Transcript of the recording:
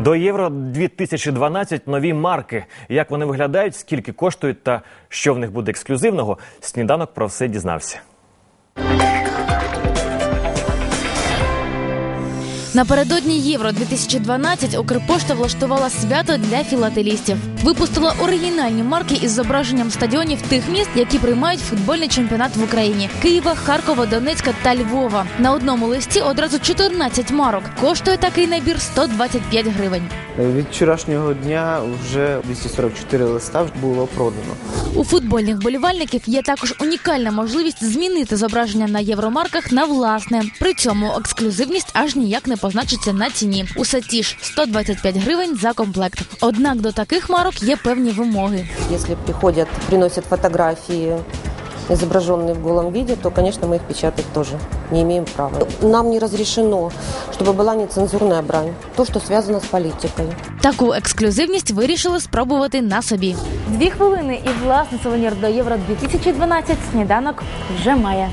До євро 2012 нові марки. Як вони виглядають, скільки коштують та що в них буде ексклюзивного, сніданок про все дізнався. Напередодні Євро 2012 Укрпошта влаштувала свято для філателістів. Випустила оригінальні марки із зображенням стадіонів тих міст, які приймають футбольний чемпіонат в Україні: Києва, Харкова, Донецька та Львова. На одному листі одразу 14 марок. Коштує такий набір 125 гривень. Від вчорашнього дня вже 244 листа було продано. У футбольних болівальників є також унікальна можливість змінити зображення на євромарках на власне. При цьому ексклюзивність аж ніяк не позначиться на ціні. Усе ті ж 125 гривень за комплект. Однак до таких марок є певні вимоги. Если приходят, приносят фотографии, изображенные в голом виде, то, конечно, мы их печатать тоже не имеем права. Нам не разрешено, чтобы была нецензурная брань, то, что связано с политикой. Таку ексклюзивність вирішили спробувати на собі. Дві хвилини і власний сувенір до Євро 2012 сніданок вже має.